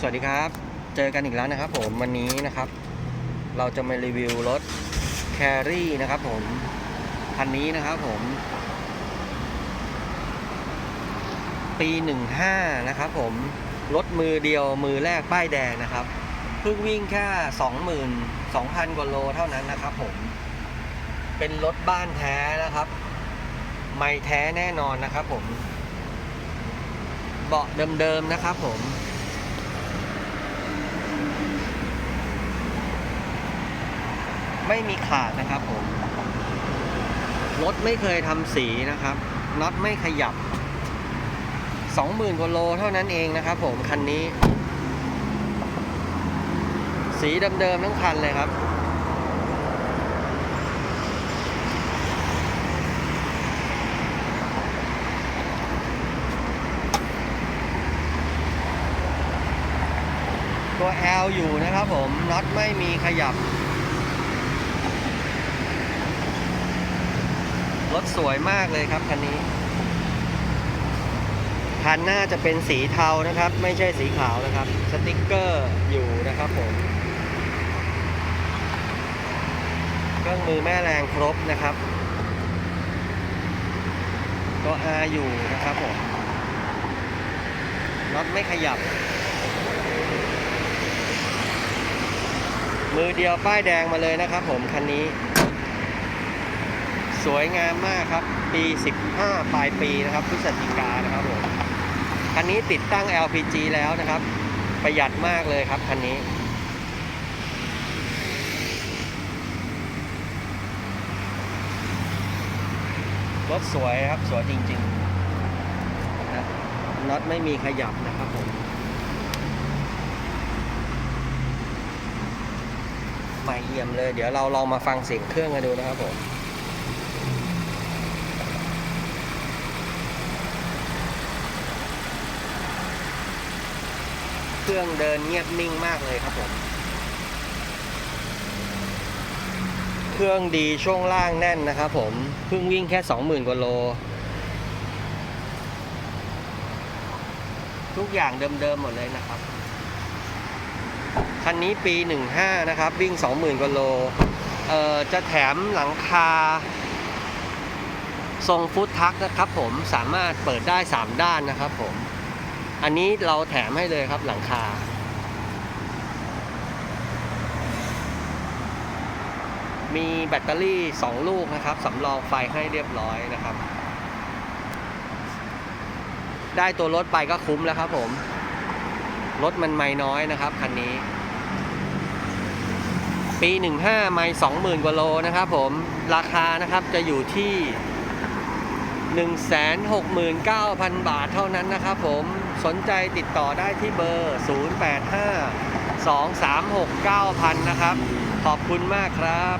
สวัสดีครับ เจอกันอีกแล้วนะครับผมวันนี้นะครับ เราจะมารีวิวรถแครี่นะครับผมคันนี้นะครับผม ปี15นะครับผม รถมือเดียวมือแรกป้ายแดงนะครับ เพิ่งวิ่งแค่22,000กว่าโลเท่านั้นนะครับผม เป็นรถบ้านแท้นะครับ ไม่แท้แน่นอนนะครับผม เบาะเดิมๆนะครับผม ไม่มีขาดนะครับผม รถไม่เคยทำสีนะครับน็อตไม่ขยับ 20,000กว่าโลเท่านั้นเองนะครับผม คันนี้ สีเดิมๆทั้งคันเลยครับตัว L อยู่นะครับผมน็อตไม่มีขยับ รถสวยมากเลยครับคันนี้ คันหน้าจะเป็นสีเทานะครับ ไม่ใช่สีขาวนะครับ สติกเกอร์อยู่นะครับผม เครื่องมือแม่แรงครบนะครับตัว R อยู่นะครับผมน็อตไม่ขยับ มือเดียวป้ายแดงมาเลยนะครับผมคันนี้ สวยงามมากครับ ปี 15 ปลายปีนะครับพฤศจิกานะครับผมคันนี้ติดตั้ง LPG แล้วนะครับ ประหยัดมากเลยครับคันนี้ รถสวยครับ สวยจริงๆนะน็อตไม่มีขยับนะครับผมใหม่เอี่ยมเลย เดี๋ยวเราลองมาฟังเสียงเครื่องกันดูนะครับผม เครื่องเดินเงียบนิ่งมากเลยครับผม เครื่องดีช่วงล่างแน่นนะครับผม เพิ่งวิ่งแค่ 20,000 กว่าโล ทุกอย่างเดิมๆหมดเลยนะครับ คันนี้ปี 15 นะครับ วิ่ง 20,000 กว่าโล เอ่อ จะแถมหลังคา ทรงฟุตทักนะครับผม สามารถเปิดได้ 3 ด้านนะครับผม อันนี้เราแถมให้เลยครับหลังคา มีแบตเตอรี่ 2 ลูกนะครับสำรองไฟให้เรียบร้อยนะครับ ได้ตัวรถไปก็คุ้มแล้วครับผม รถมันไม่น้อยนะครับคันนี้ ปี 15 ไม่20,000กว่าโลนะครับผม ราคานะครับจะอยู่ที่169,000 บาทเท่านั้นนะครับผม สนใจติดต่อได้ที่เบอร์ 085 236 9000 นะครับ ขอบคุณมากครับ